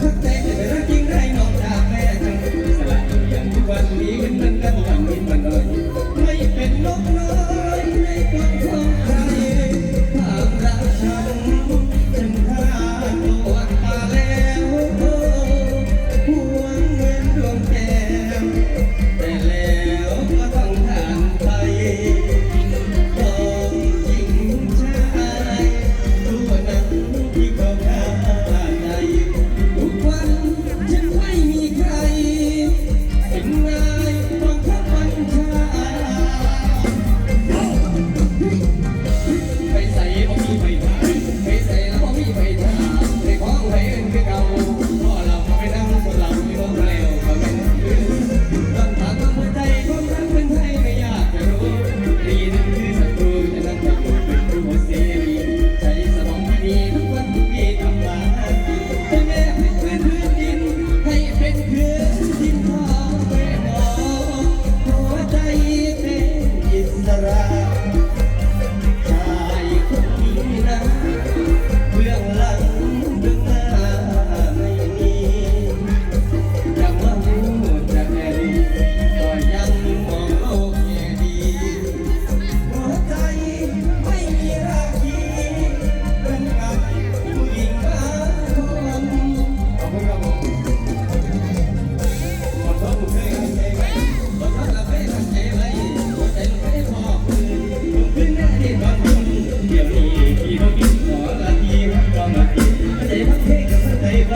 took that. ที่เราคิอนาทีความนาทีใจพักเพลงกับใจไฟ